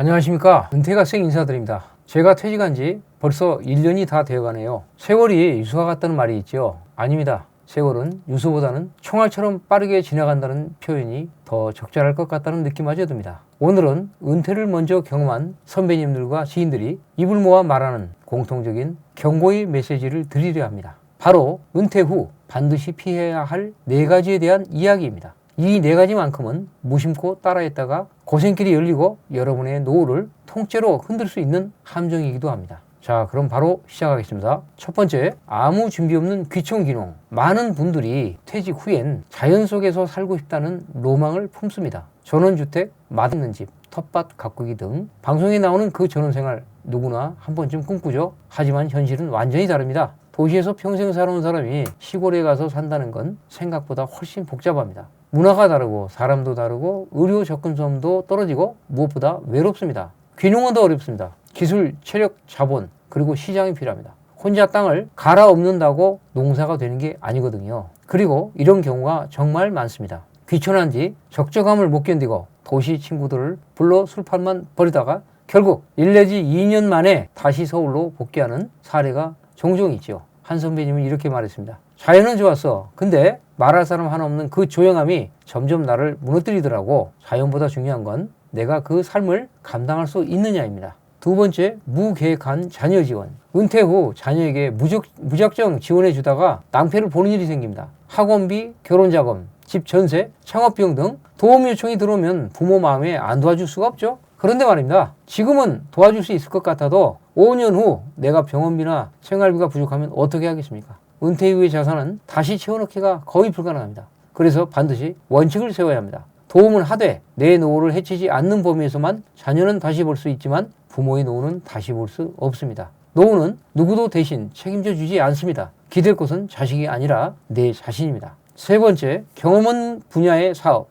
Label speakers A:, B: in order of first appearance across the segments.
A: 안녕하십니까. 은퇴학생 인사드립니다. 제가 퇴직한 지 벌써 1년이 다 되어가네요. 세월이 유수와 같다는 말이 있죠. 아닙니다. 세월은 유수보다는 총알처럼 빠르게 지나간다는 표현이 더 적절할 것 같다는 느낌마저 듭니다. 오늘은 은퇴를 먼저 경험한 선배님들과 지인들이 입을 모아 말하는 공통적인 경고의 메시지를 드리려 합니다. 바로 은퇴 후 반드시 피해야 할 네 가지에 대한 이야기입니다 이 네 가지만큼은 무심코 따라했다가 고생길이 열리고 여러분의 노후를 통째로 흔들 수 있는 함정이기도 합니다. 자, 그럼 바로 시작하겠습니다. 첫 번째, 아무 준비 없는 귀촌 기농. 많은 분들이 퇴직 후엔 자연 속에서 살고 싶다는 로망을 품습니다. 전원주택, 맛있는 집, 텃밭 가꾸기 등 방송에 나오는 그 전원생활 누구나 한 번쯤 꿈꾸죠. 하지만 현실은 완전히 다릅니다. 도시에서 평생 살아온 사람이 시골에 가서 산다는 건 생각보다 훨씬 복잡합니다. 문화가 다르고 사람도 다르고 의료 접근성도 떨어지고 무엇보다 외롭습니다. 귀농은 더 어렵습니다. 기술, 체력, 자본 그리고 시장이 필요합니다. 혼자 땅을 갈아엎는다고 농사가 되는 게 아니거든요. 그리고 이런 경우가 정말 많습니다. 귀촌한 뒤 적적함을 못 견디고 도시 친구들을 불러 술판만 버리다가 결국 1 내지 2년 만에 다시 서울로 복귀하는 사례가 종종 있죠. 한 선배님은 이렇게 말했습니다. 자연은 좋았어. 근데 말할 사람 하나 없는 그 조용함이 점점 나를 무너뜨리더라고. 자연보다 중요한 건 내가 그 삶을 감당할 수 있느냐입니다. 두 번째, 무계획한 자녀 지원. 은퇴 후 자녀에게 무적, 무작정 지원해 주다가 낭패를 보는 일이 생깁니다. 학원비, 결혼 자금, 집 전세, 창업 비용 등 도움 요청이 들어오면 부모 마음에 안 도와줄 수가 없죠. 그런데 말입니다. 지금은 도와줄 수 있을 것 같아도 5년 후 내가 병원비나 생활비가 부족하면 어떻게 하겠습니까? 은퇴 이후의 자산은 다시 채워넣기가 거의 불가능합니다. 그래서 반드시 원칙을 세워야 합니다. 도움을 하되 내 노후를 해치지 않는 범위에서만 자녀는 다시 볼 수 있지만 부모의 노후는 다시 볼 수 없습니다. 노후는 누구도 대신 책임져 주지 않습니다. 기댈 것은 자식이 아니라 내 자신입니다. 세 번째, 경험 없는 분야의 사업.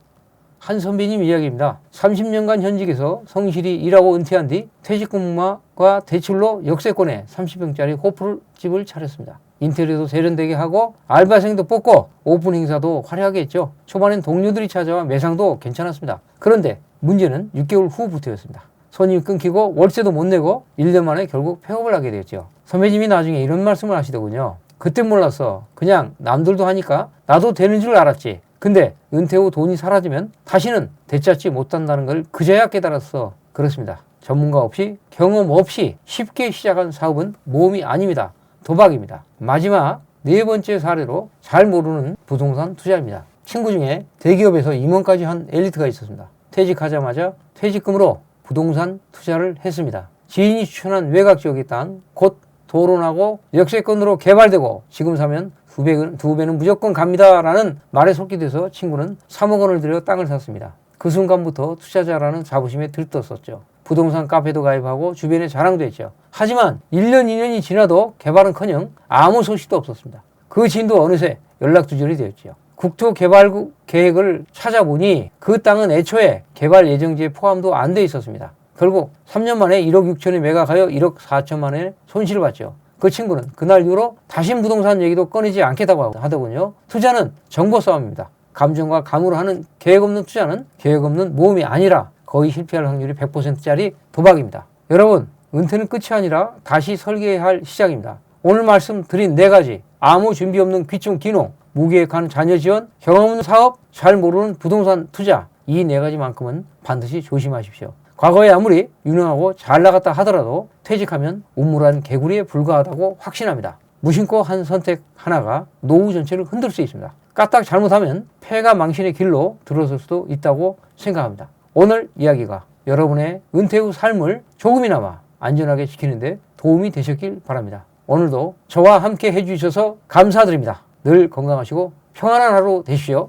A: 한 선배님 이야기입니다. 30년간 현직에서 성실히 일하고 은퇴한 뒤 퇴직금과 대출로 역세권에 30평짜리 호프집을 차렸습니다. 인테리어도 세련되게 하고 알바생도 뽑고 오픈 행사도 화려하게 했죠. 초반엔 동료들이 찾아와 매상도 괜찮았습니다. 그런데 문제는 6개월 후부터였습니다. 손님 끊기고 월세도 못 내고 1년 만에 결국 폐업을 하게 되었죠. 선배님이 나중에 이런 말씀을 하시더군요. 그때 몰랐어. 그냥 남들도 하니까 나도 되는 줄 알았지. 근데 은퇴 후 돈이 사라지면 다시는 되찾지 못한다는 걸 그제야 깨달았어. 그렇습니다. 전문가 없이 경험 없이 쉽게 시작한 사업은 모험이 아닙니다. 도박입니다. 마지막 네 번째 사례로 잘 모르는 부동산 투자입니다. 친구 중에 대기업에서 임원까지 한 엘리트가 있었습니다. 퇴직하자마자 퇴직금으로 부동산 투자를 했습니다. 지인이 추천한 외곽 지역의 땅, 곧 도론하고 역세권으로 개발되고 지금 사면 두 배는, 두 배는 무조건 갑니다 라는 말에 속기돼서 친구는 3억 원을 들여 땅을 샀습니다. 그 순간부터 투자자라는 자부심에 들떴었죠. 부동산 카페도 가입하고 주변에 자랑도 했죠. 하지만 1년, 2년이 지나도 개발은커녕 아무 소식도 없었습니다. 그 지인도 어느새 연락 두절이 되었죠. 국토 개발 계획을 찾아보니 그 땅은 애초에 개발 예정지에 포함도 안 돼 있었습니다. 결국 3년 만에 1억 6천에 매각하여 1억 4천만에 손실을 봤죠. 그 친구는 그날 이후로 다시 부동산 얘기도 꺼내지 않겠다고 하더군요. 투자는 정보 싸움입니다. 감정과 감으로 하는 계획 없는 투자는 계획 없는 모험이 아니라 거의 실패할 확률이 100%짜리 도박입니다. 여러분, 은퇴는 끝이 아니라 다시 설계해야 할 시작입니다. 오늘 말씀드린 네 가지 아무 준비 없는 귀중 기농, 무계획한 자녀 지원, 경험 없는 사업, 잘 모르는 부동산 투자 이 네 가지만큼은 반드시 조심하십시오. 과거에 아무리 유능하고 잘 나갔다 하더라도 퇴직하면 우물한 개구리에 불과하다고 확신합니다. 무심코 한 선택 하나가 노후 전체를 흔들 수 있습니다. 까딱 잘못하면 폐가 망신의 길로 들어설 수도 있다고 생각합니다. 오늘 이야기가 여러분의 은퇴 후 삶을 조금이나마 안전하게 지키는데 도움이 되셨길 바랍니다. 오늘도 저와 함께 해주셔서 감사드립니다. 늘 건강하시고 평안한 하루 되십시오.